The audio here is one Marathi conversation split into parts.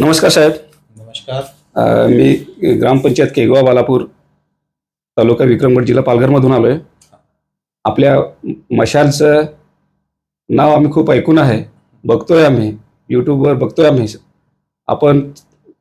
नमस्कार साहेब. नमस्कार. मी ग्रामपंचायत केगवा बालापूर तालुका विक्रमगड जिल्हा पालघरमधून आलो आहे आपल्या मशालचं नाव आम्ही खूप ऐकून आहे. बघतोय आम्ही. यूट्यूबवर बघतोय आम्ही. आपण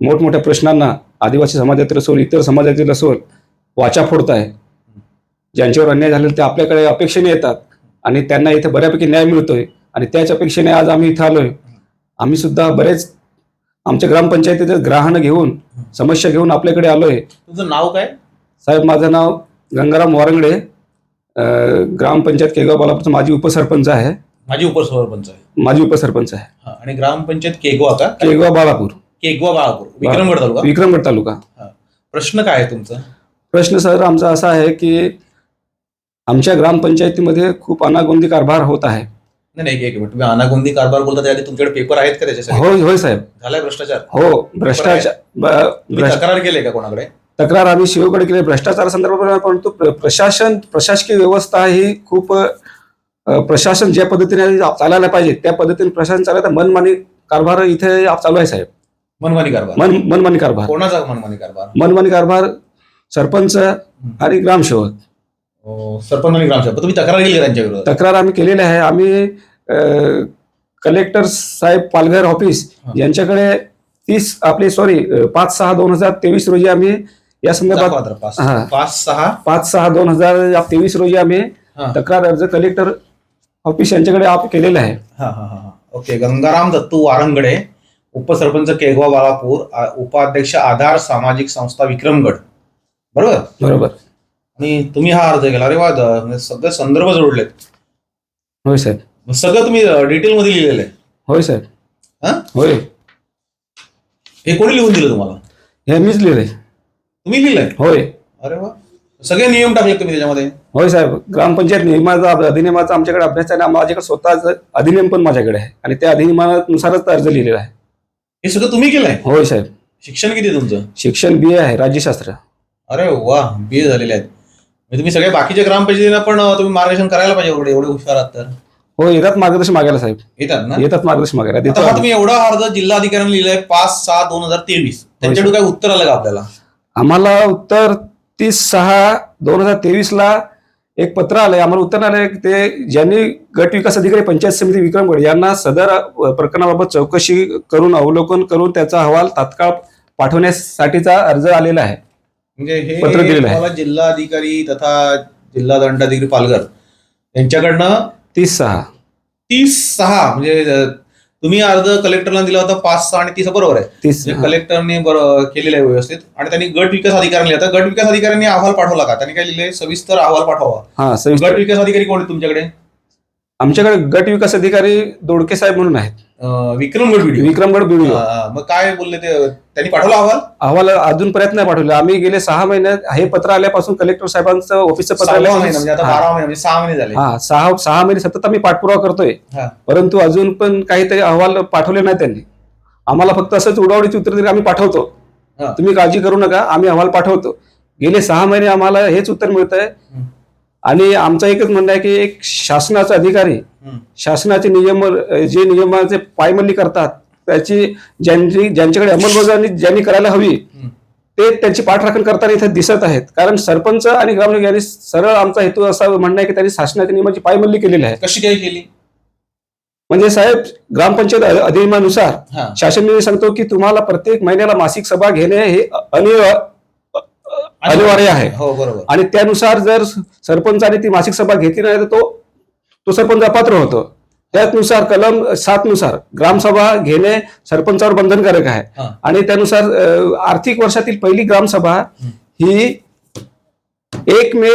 मोठमोठ्या प्रश्नांना आदिवासी समाजातील असो इतर समाजातील असो वाचा फोडताय. ज्यांच्यावर अन्याय झालेला ते आपल्याकडे अपेक्षेने येतात. आणि त्यांना इथे बऱ्यापैकी न्याय मिळतोय. आणि त्याच अपेक्षेने आज आम्ही इथं आलोय. आम्ही सुद्धा बरेच आमच्या ग्रामपंचायतीचे ग्राहनं घेऊन समस्या घेऊन आपल्याकडे आलोय. तुझं नाव काय? साहेब माझं नाव गंगाराम वारंगडे. अं, ग्रामपंचायत केगाव बालापूरचा माजी उपसरपंच आहे. माझी उपसरपंच आहे. माजी उपसरपंच आहे. हा, आणि ग्रामपंचायत केगवा का? केगाव बालापूर केगवा बाळापूर विक्रमगड तालुका? विक्रमगड तालुका. प्रश्न काय आहे तुमचा? प्रश्न सर आमचा असा आहे की आमच्या ग्रामपंचायतीमध्ये खूप अनागोंदी कारभार होत आहे. नाही एक- मिनिट. तुम्ही अनागोंदी कारभार बोलता त्याआधी तुमच्याकडे पेपर आहेत का त्याच्यासाठी? होय होय साहेब. झालाय भ्रष्टाचार? हो भ्रष्टाचार ब- तुम्ही भ्रष्ट- तक्रार केले का कोणाकडे? तक्रार आम्ही शिवकडे केली भ्रष्टाचार संदर्भात परंतु प्र- प्रशासन प्रशासकीय व्यवस्था ही खूप अ, प्रशासन ज्या पद्धतीने चालायला पाहिजे त्या पद्धतीने प्रशासन चालायचं मनमानी कारभार इथे चालू आहे साहेब. मनमानी कारभार. मन मनमानी कारभार. कोणाचा मनमानी कारभार? मनमानी कारभार सरपंच आणि ग्रामसेवक. सरपंच आणि ग्रामसेवक. तुम्ही तक्रार केली का त्यांच्या विरोधात? तक्रार आम्ही केलेली आहे. आम्ही कलेक्टर साहेब पालघर ऑफिस. यांच्याकडे तीस आपले सॉरी पाच सहा दोन हजार तेवीस रोजी आम्ही या संदर्भात पाच हा. पाच सहा? पाच सहा दोन हजार तेवीस रोजी आम्ही हा. तक्रार अर्ज कलेक्टर ऑफिस यांच्याकडे आप केलेला आहे. हा हा हा हा. ओके गंगाराम दत्तू वारंगडे उपसरपंच केगवा बाळापूर आ- उपाध्यक्ष आधार सामाजिक संस्था विक्रमगड. बरोबर? बरोबर. आणि तुम्ही हा अर्ज केला. अरे वा द- म्हणजे सगळे संदर्भ जोडलेत. होय साहेब. मग सगळं तुम्ही डिटेल मध्ये लिहिलेलं आहे. होय साहेब. हा? होय. हे कोणी लिहून दिलं तुम्हाला? हे मीच लिहिलंय. तुम्ही लिहिलंय? होय. अरे वा. सगळे नियम टाकले तुम्ही त्याच्यामध्ये? होय साहेब. ग्रामपंचायत नियमाचा अधिनियमाचा आमच्याकडे अभ्यास आहे आणि माझ्याकडे स्वतःच अधिनियम पण माझ्याकडे आहे. आणि त्या अधिनियमानुसारच अर्ज लिहिलेला आहे. हे सगळं तुम्ही केलंय? होय साहेब. शिक्षण किती आहे तुमचं? शिक्षण बी ए आहे राज्यशास्त्र. अरे वा बी ए झालेले आहेत. तुम्ही सगळ्या बाकीच्या ग्रामपंचायतींना पण तुम्ही मार्गदर्शन करायला पाहिजे एवढे एवढे हुशार आहात तर. हो येतात मार्गदर्शन मागायला साहेब. येतात ना? येतात मार्गदर्शन मागायला. आता हा तुम्ही एवढा अर्ज जिल्हाधिकाऱ्यांनी लिहिलाय पाच सहा दोन हजार तेवीस. त्यांच्याकडे काय उत्तर आलं का आपल्याला? आम्हाला उत्तर तीस सहा दोन हजार तेवीस ला एक पत्र आलंय. आम्हाला उत्तर आलंय. की ते ज्यांनी गट विकास अधिकारी पंचायत समिती विक्रमगड यांना सदर प्रकरणाबाबत चौकशी करून अवलोकन करून त्याचा अहवाल तात्काळ पाठवण्यासाठीचा अर्ज आलेला आहे. म्हणजे हे पत्र दिलेलं आहे. तुम्हाला जिल्हाधिकारी तथा जिल्हा दंडाधिकारी पालघर यांच्याकडनं तीस सहा. तीस सहा म्हणजे अं, तुम्ही अर्ज कलेक्टरला दिला होता पाच सहा आणि तीस बरोबर आहे. तीस म्हणजे कलेक्टरने बरं केलेलं आहे व्यवस्थित. आणि त्यांनी गट विकास अधिकाऱ्यांनी लिहिला. गट विकास अधिकाऱ्यांनी अहवाल पाठवला का? त्यांनी काय लिहिलंय? सविस्तर अहवाल पाठवा. हा सविस्तर. गट विकास अधिकारी कोण आहेत तुमच्याकडे? आमच्याकडे गट विकास अधिकारी दोडके साहेब म्हणून आहेत. विक्रमगड व्हिडिओ विक्रमगड बिडू मग काय बोलले ते? त्यांनी पाठवला अहवाल? अहवाल अजून प्रयत्न नाही पाठवले. आम्ही गेले सहा महिन्यात हे पत्र आल्यापासून कलेक्टर साहेबांचं ऑफिसचं पत्र महिना म्हणजे म्हणजे सहा महिने झाले. हा सहा सहा महिने सतत आम्ही पाठपुरावा करतोय. परंतु अजून पण काहीतरी अहवाल पाठवले नाही त्यांनी. आम्हाला फक्त असंच उडावडीची उत्तर दिली आम्ही पाठवतो. तुम्ही काळजी करू नका आम्ही अहवाल पाठवतो. गेले सहा महिने आम्हाला हेच उत्तर मिळत आहे. आणि आमचं एकच म्हणणं आहे की एक शासनाचा अधिकारी. शासनाचे नियम जे नियमाचे पायमल्ली करतात त्याची ज्यांची ज्यांच्याकडे अंमलबजावणी ज्यांनी करायला हवी. ते त्यांची पाठराखण करताना इथे दिसत आहेत कारण सरपंच आणि ग्रामसेवक यांनी सरळ आमचा हेतू असा म्हणणं आहे की त्यांनी शासनाच्या नियमाची पायमल्ली केलेली आहे कशी काय केली म्हणजे साहेब ग्रामपंचायत अधिनियमानुसार शासन सांगतो की तुम्हाला प्रत्येक महिन्याला मासिक सभा घेणे हे अनिवा अनिवार्य आहे. हो बरोबर. आणि त्यानुसार जर सरपंचाने ती मासिक सभा घेतली नाही तर तो तो सरपंच अपात्र होतो. त्यानुसार कलम सात नुसार ग्रामसभा घेणे सरपंचावर बंधनकारक आहे. आणि त्यानुसार आर्थिक वर्षातील पहिली ग्रामसभा ही एक मे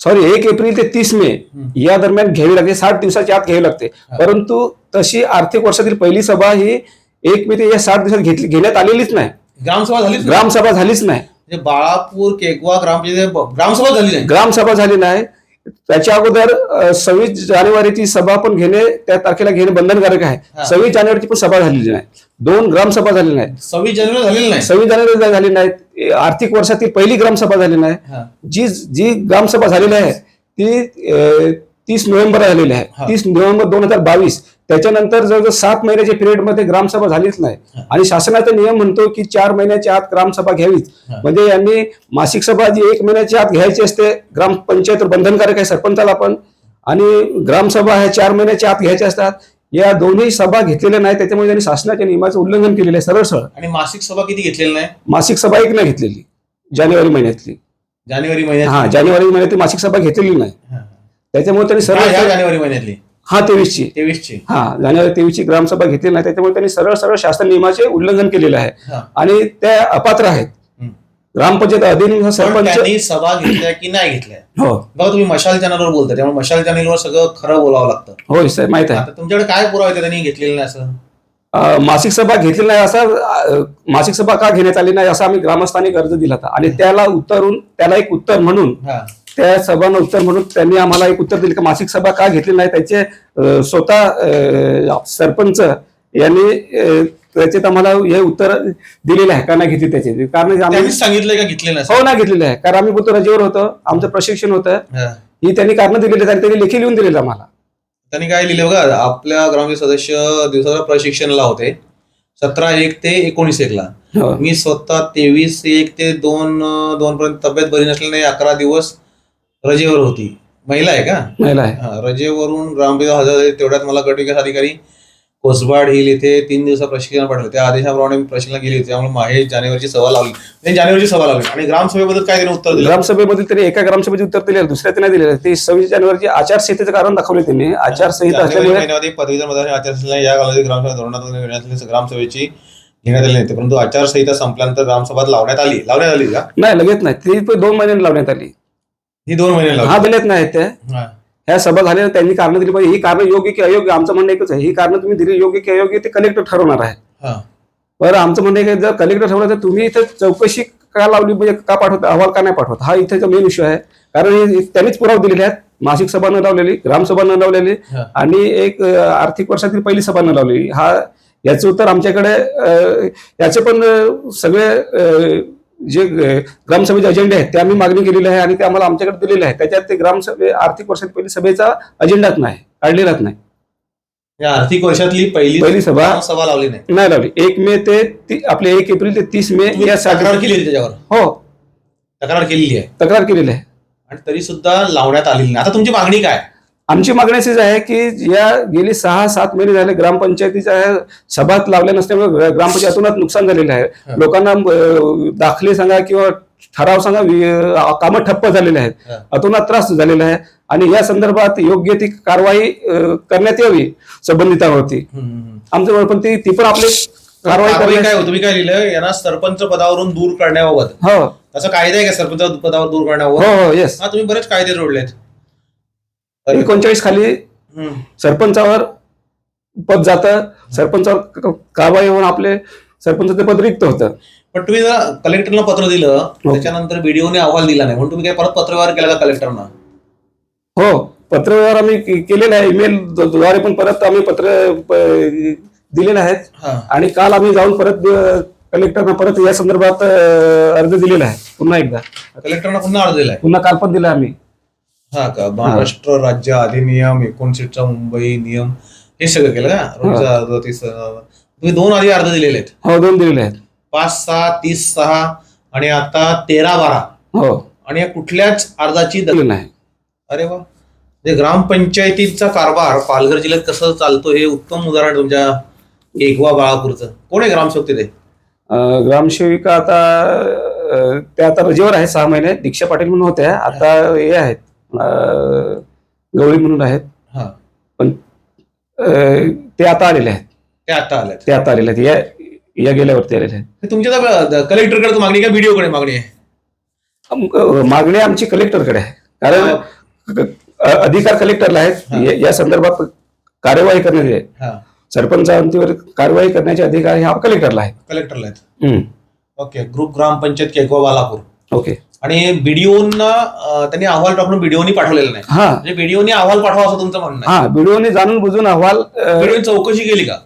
सॉरी एक एप्रिल ते तीस मे. या दरम्यान घ्यावी लागते. साठ दिवसाच्या आत घ्यावी लागते. परंतु तशी आर्थिक वर्षातील पहिली सभा ही एक मे ते या साठ दिवसात घेतली घेण्यात आलेलीच नाही. ग्रामसभा झालीच. ग्रामसभा झालीच नाही. म्हणजे बाळापूर केकवा ग्रामपंचायत ग्रामसभा झाली नाही. ग्रामसभा झाली नाही. त्याच्या अगोदर सव्वीस जानेवारीची सभा पण घेणे त्या तारखेला घेणे बंधनकारक. आहे. सव्वीस जानेवारीची पण सभा झालेली नाही. दोन ग्रामसभा झालेल्या नाहीत सव्वीस जानेवारी झालेली नाही. सव्वीस जानेवारी झाली नाहीत आर्थिक वर्षातील पहिली ग्रामसभा झाली नाही. जी जी ग्रामसभा झालेली आहे ती तीस नोव्हेंबर आलेले. आहे. तीस नोव्हेंबर दोन हजार बावीस त्याच्यानंतर जवळजवळ सात महिन्याच्या पिरियडमध्ये ग्रामसभा झालीच नाही. आणि शासनाचा नियम म्हणतो की चार महिन्याच्या आत ग्रामसभा घ्यावीच. म्हणजे यांनी मासिक सभा जी एक महिन्याच्या आत घ्यायची असते ग्रामपंचायत बंधनकारक आहे सरपंचाला पण आणि ग्रामसभा ह्या चार महिन्याच्या आत घ्यायच्या असतात. या दोन्ही सभा घेतलेल्या नाही त्याच्यामुळे त्यांनी शासनाच्या नियमाचं उल्लंघन केलेलं आहे सरळ सरळ आणि मासिक सभा किती घेतलेली नाही? मासिक सभा एक नाही घेतलेली जानेवारी महिन्यातली. जानेवारी महिन्यात हा जानेवारी महिन्यातली मासिक सभा घेतलेली नाही. त्याच्यामुळे त्यांनी सरळ जानेवारी महिन्यातली? हा तेवीसची. तेवीस ची हा जानेवारी तेवीसची ग्रामसभा घेतली नाही त्याच्यामुळे त्यांनी सरळ सरळ शासन नियमाचे उल्लंघन केलेलं आहे. हा. आणि त्या अपात्र आहेत. ग्रामपंचायत अधीन पण सरपंच त्यांनी सभा घेतल्या की नाही घेतल्या? हो. बघा तुम्ही मशाल चॅनलवर बोलता त्यामुळे मशाल चॅनलवर सगळं खरं बोलावं लागतं. होय सर माहीत आहे. आता तुमच्याकडे काय पुरावा आहे त्यांनी घेतलेलं नाही असं? अं, मासिक सभा घेतली नाही असा अं, मासिक सभा का घेण्यात आली नाही असा आम्ही ग्रामस्थांनी अर्ज दिला होता. आणि त्याला उत्तरून त्याला एक उत्तर म्हणून हा. त्या सभांना उत्तर म्हणून त्यांनी आम्हाला एक उत्तर दिलं की मासिक सभा का घेतली नाही त्याचे स्वतः सरपंच यांनी त्याच्यात आम्हाला हे उत्तर दिलेलं आहे का नाही घेतली त्याचे. कारण आम्ही सांगितलंय का घेतलेलं हो ना घेतलेलं आहे. कारण आम्ही बोलतो रजेवर होतो आमचं प्रशिक्षण होतं. हा. त्यांनी कारण दिलेली आणि त्यांनी लेखी लिहून दिलेलं आम्हाला. त्यांनी काय लिहिले बघा आपल्या ग्रामपंचायत सदस्य दिवसाच्या प्रशिक्षणाला होते. सतरा एक ते एकोणीस एकला हो. मी स्वतः तेवीस एक ते दोन दोन पर्यंत तब्येत बरी नसल्याने अकरा दिवस रजेवर होती. महिला आहे का? महिला आहे. हा, रजेवरून ग्रामपंचायत हजर झाली तेवढ्यात मला गट विकास अधिकारी कोसबाड हिल येथे तीन दिवसा प्रशिक्षण पाठवले. त्या आदेशाप्रमाणे मी प्रशिक्षण गेली होती. त्यामुळे माहे जानेवारीची सभा लावली. त्यांनी जानेवारीची सभा लावली. आणि ग्रामसभेबद्दल काय त्यांनी उत्तर दिलं? ग्रामसभेमध्ये त्यांनी एका ग्रामसभेचे उत्तर दिले दुसऱ्या त्यांनी दिलेलं. ते सव्वीस जानेवारीची आचारसंहितेचं कारण दाखवले त्यांनी. आचारसंहिता जानेवारी असल्यामुळे महिन्यामध्ये पदवीधर मतदार आचारसंहिता या कालावधी ग्रामसभा धोरणात घेण्यात आलेली ग्रामसभेची घेण्यात आली नव्हती. परंतु आचारसंहिता संपल्यानंतर ग्रामसभा लावण्यात आली. लावण्यात आली का? नाही लगेच नाही. ती पण दोन महिन्यांनी लावण्यात आली. ही दोन महिने हा दिलेत नाही त्या हा. ह्या सभा झाल्या त्यांनी कारण दिली. पाहिजे ही कारण योग्य की अयोग्य आमचं म्हणणं एकच आहे. ही कारण तुम्ही दिली योग्य की अयोग्य ते कलेक्टर ठरवणार आहे. हा. बरं आमचं म्हणणं आहे की जर कलेक्टर ठरवलं तर तुम्ही इथं चौकशी का लावली? म्हणजे का पाठवता? अहवाल का नाही पाठवत? हा इथे मेन इश्यू आहे. कारण हे त्यांनीच पुरावे दिलेले आहेत. मासिक सभा न लावलेली ग्रामसभा न लावलेली हा. आणि एक अं, आर्थिक वर्षातील पहिली सभा न लावलेली. हा याचं उत्तर आमच्याकडे अं, याचे पण अं, सगळे अं, जे ग्रामसभेचे अजेंडे आहेत ते आम्ही मागणी केलेली आहे आणि ते आम्हाला आमच्याकडे दिलेले आहे त्याच्यात ते ग्रामसभे आर्थिक वर्षात पहिली सभेचा अजेंडाच नाही काढलेलाच नाही. या आर्थिक वर्षातली पहिली पहिली सभा सभा लावली नाही. नाही लावली. एक मे ते आपले एक एप्रिल ते तीस मे या तक्रार केली त्याच्यावर? हो. तक्रार केलेली आहे. तक्रार केलेली आहे. आणि तरी सुद्धा लावण्यात आलेली नाही. आता तुमची मागणी काय? आमची मागणी अशीच आहे की या गेली सहा सात महिने झाले ग्रामपंचायतीच्या सभा लावल्या नसल्यामुळे ग्रा- ग्रामपंचायतूनच नुकसान झालेलं आहे. हा. लोकांना दाखले सांगा किंवा ठराव सांगा कामं ठप्प झालेले आहेत. हा. अतोनात त्रास झालेला आहे आणि या संदर्भात योग्य ती कारवाई करण्यात यावी संबंधितांवरती. आमचं म्हणणं पण ती ती पण आपली कारवाई काय होतं तुम्ही काय लिहिलं यांना सरपंच पदावरून दूर करण्याबाबत. हो. असं कायदा आहे का सरपंच पदावर दूर हो करण्याबाबत? हो येस हा तुम्ही बरेच कायदे जोडलेत. एकोणचाळीस खाली. सरपंचावर पद जातं. सरपंचावर कारवाई होऊन आपले सरपंचाचं पद रिक्त होतं. पण तुम्ही जर कलेक्टरला पत्र दिलं त्याच्यानंतर बीडीओने अहवाल दिला नाही म्हणून तुम्ही काय परत पत्रव्यवहार केला का कलेक्टरना? हो पत्रव्यवहार आम्ही केलेला आहे ईमेल द्वारे पण परत आम्ही पत्र दिलेले आहेत हा. आणि काल आम्ही जाऊन परत कलेक्टरना परत या संदर्भात अर्ज दिलेला आहे. पुन्हा एकदा. कलेक्टरना पुन्हा अर्ज दिलाय. पुन्हा काल पण दिला आम्ही. हा का? महाराष्ट्र राज्य अधिनियम एकोणसीसचा मुंबई नियम हे सगळं केलं का? रोजचा अर्ज तीस तुम्ही दोन आधी अर्ज दिलेले आहेत. हो दोन दिलेले आहेत. पाच सहा तीस सहा आणि आता तेरा बारा. हो. आणि या कुठल्याच अर्जाची द- दिलेलं आहे अरे वा. म्हणजे ग्रामपंचायतीचा कारभार पालघर जिल्ह्यात कसं चालतो हे उत्तम उदाहरण तुमच्या एकवा बाळापूरचं. कोण आहे ग्रामसेवक तिथे? अ, ग्रामसेविका आता अ, त्या आता रजेवर आहे सहा महिने. दीक्षा पाटील म्हणून होत्या. आता हे आहेत. गवळी म्हणून आहेत. हा. पण अ, ते आता आलेले आहेत. ते आता आल्यात ते आता आलेले आहेत. या या गेल्यावरती आलेले आहेत. हे तुमच्या कलेक्टरकडे मागणी का व्हिडिओकडे मागणी आहे? अम- अ, मागणी आमची कलेक्टरकडे आहे. कारण अ, अधिकार कलेक्टरला आहेत. या- या संदर्भात कार्यवाही करण्याचे हा. सरपंचांवर कारवाई करण्याचे अधिकार हे कलेक्टरला आहे. कलेक्टरला आहेत. हम्म. ओके. ग्रुप ग्रामपंचायत केकवा बालापूर. ओके. आणि बीडीओना त्यांनी अहवाल टाकून बीडीओनी पाठवलेला नाही. हा. म्हणजे बीडीओनी अहवाल पाठवा असं तुमचं म्हणणं आहे. हा व्हिडिओने जाणून बुजून अहवाल अ, बीडीओनी चौकशी केली का?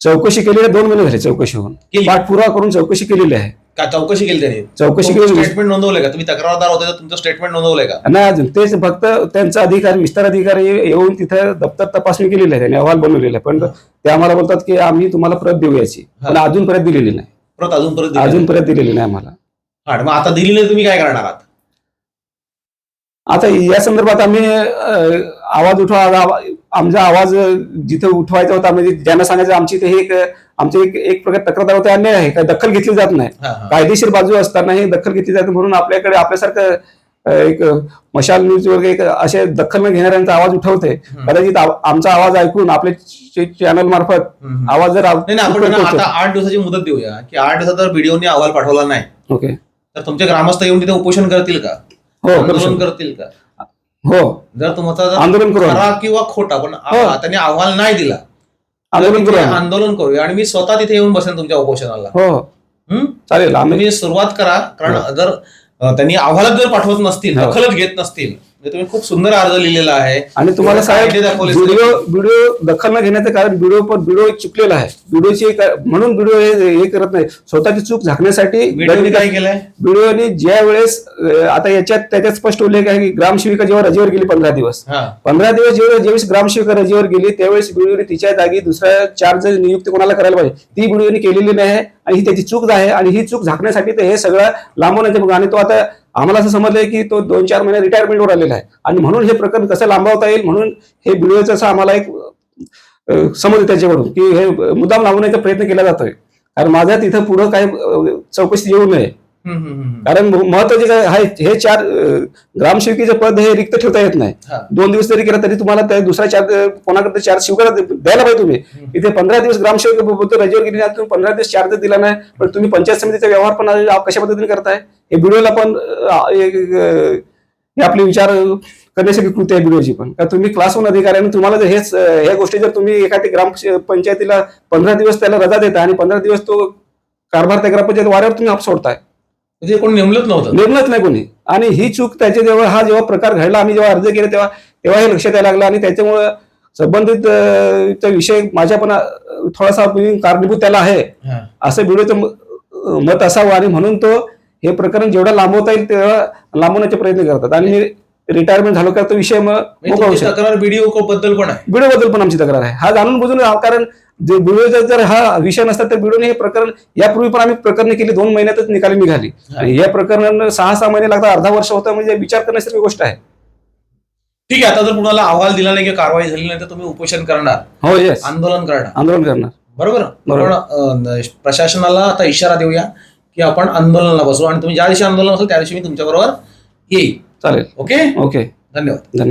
चौकशी केलेली आहे, दोन महिने झाले चौकशी होऊन केली. पाठपुरावा करून चौकशी केलेली आहे. का चौकशी केली त्यांनी? चौकशी केली. स्टेटमेंट नोंदवलंय का? तुम्ही तक्रारदार होते तर तुमचं स्टेटमेंट नोंदवलंय का? नाही अजून तेच फक्त त्यांचा अधिकारी विस्तार अधिकारी येऊन तिथे दप्तर तपासणी केलेली आहे त्यांनी अहवाल बनवलेला आहे. पण ते आम्हाला बोलतात की आम्ही तुम्हाला प्रत देऊ याची पण अजून परत दिलेली नाही. परत अजून परत दिली अजून परत दिलेली नाही आम्हाला. हा, मग आता दिली नाही तुम्ही काय करणार आहात आता या संदर्भात आम्ही आवाज उठवा आमचा आवाज जिथे उठवायचा होता म्हणजे ज्यांना सांगायचं आमची ते एक आमचे एक एक प्रकार तक्रार होते अन्याय आहे काय दखल घेतली जात नाही. कायदेशीर बाजू असताना ही दखल घेतली जाते म्हणून आपल्याकडे आपल्यासारखं एक मशाल न्यूज वगैरे एक असे दखल न घेणाऱ्यांचा आवाज उठवते. कदाचित आमचा आवाज ऐकून आपले चॅनल मार्फत. आवाज जर आपण आठ दिवसाची मुदत देऊया की आठ दिवसात जर बीडीओने अहवाल पाठवला नाही ओके तर तुमचे ग्रामस्थ येऊन तिथे उपोषण करतील का हो आंदोलन. करतील का हो जर तुमचा जर आंदोलन करू. खरा किंवा खोटा पण हो. त्यांनी अहवाल नाही दिला आंदोलन करू. आंदोलन करूया आणि मी स्वतः तिथे येऊन बसेन तुमच्या उपोषणाला हो? चालेल आम्ही तुम्ही सुरुवात करा कारण जर अ, त्यांनी अहवालात जर पाठवत नसतील हो. दखलच घेत नसतील तुम्ही खूप सुंदर अर्ज लिहिलेला आहे. आणि तुम्हाला साहेब व्हिडिओ व्हिडिओ दखल न घेण्याचं कारण व्हिडिओ पण व्हिडिओ चुकलेला आहे. व्हिडिओची म्हणून व्हिडिओ हे हे करत नाही. स्वतःची चूक झाकण्यासाठी व्हिडिओने काय केलंय? व्हिडिओने ज्या वेळेस आता याच्यात त्याच्यात स्पष्ट उल्लेख आहे की ग्रामसेविका जेव्हा रजेवर गेली पंधरा दिवस. पंधरा दिवस जेव्हा ज्यावेळेस ग्रामसेविका रजेवर गेली त्यावेळेस व्हिडिओने तिच्या जागी दुसऱ्या चार जण नियुक्ती कोणाला करायला पाहिजे. ती व्हिडिओने केलेली नाही आहे आणि ही त्याची चूक आहे. आणि ही चूक झाकण्यासाठी ते हे सगळं लांबवण्याचे आणि तो आता आम्हाला असं समजलंय की तो दोन चार महिने रिटायरमेंटवर आलेला आहे. आणि म्हणून हे प्रकरण कसं लांबवता येईल? म्हणून हे व्हिडिओचं असं आम्हाला एक समज त्याच्याकडून की हे मुद्दाम लावण्याचा प्रयत्न केला जातोय. कारण माझ्या तिथं पुढं काही चौकशी येऊ नये. कारण महत्त्वाचे काय आहे हे चार ग्रामसेवकीचं पद हे रिक्त ठेवता येत नाही. दोन दिवस जरी केलं तरी तुम्हाला त्या दुसऱ्या चार कोणाकडे चार शिवकारा द्यायला पाहिजे तुम्ही. इथे पंधरा दिवस ग्रामसेवक रजेवर गेली नाही तुम्ही पंधरा दिवस चार्ज दिला नाही पण तुम्ही पंचायत समितीचा व्यवहार पण कशा पद्धतीने करताय? हे व्हिडिओला पण हे आपले विचार करण्यासाठी कृती आहे व्हिडिओची पण. का तुम्ही क्लास वन अधिकाऱ्याने तुम्हाला जर हेच ह्या गोष्टी जर तुम्ही एखादी ग्राम पंचायतीला पंधरा दिवस त्याला रजा देता आणि पंधरा दिवस तो कारभार त्या ग्रामपंचायत वाऱ्यावर तुम्ही आप सोडताय. म्हणजे कोणी नेमलंच नव्हतं. निर्णयच नाही कोणी. आणि ही चूक त्याच्या जेव्हा हा जेव्हा प्रकार घडला आम्ही जेव्हा अर्ज केले तेव्हा तेव्हा हे लक्षात यायला लागलं. आणि त्याच्यामुळे संबंधित विषय माझ्या पण थोडासा कारणीभूत त्याला आहे. हा. असं व्हिडिओचं मत असावं. आणि म्हणून तो हे प्रकरण जेवढा लांबवता येईल तेवढा लांबवण्याचे प्रयत्न करतात. आणि रिटायरमेंट झालो का तो विषय मग म्हणजे तक्रार बीडीओ बद्दल पण आहे. व्हिडिओ बद्दल पण आमची तक्रार आहे. हा जाणून बुजून कारण जे व्हिडिओचा जर हा विषय नसता तर व्हिडिओने हे प्रकरण यापूर्वी पण आम्ही प्रकरण केली दोन महिन्यातच निकाली निघाली. आणि या प्रकरणानं सहा सहा महिने लागतात अर्धा वर्ष होतं म्हणजे विचार करण्यासारखी गोष्ट आहे. ठीक आहे आता जर कुणाला अहवाल दिला नाही किंवा कारवाई झाली नाही तर तुम्ही उपोषण करणार. हो येस आंदोलन करणार. आंदोलन करणार. बरोबर. आपण प्रशासनाला आता इशारा देऊया की आपण आंदोलनाला बसू. आणि तुम्ही ज्या दिवशी आंदोलन असेल त्या दिवशी मी तुमच्या बरोबर येईल चालेल. ओके? ओके. धन्यवाद. धन्यवाद.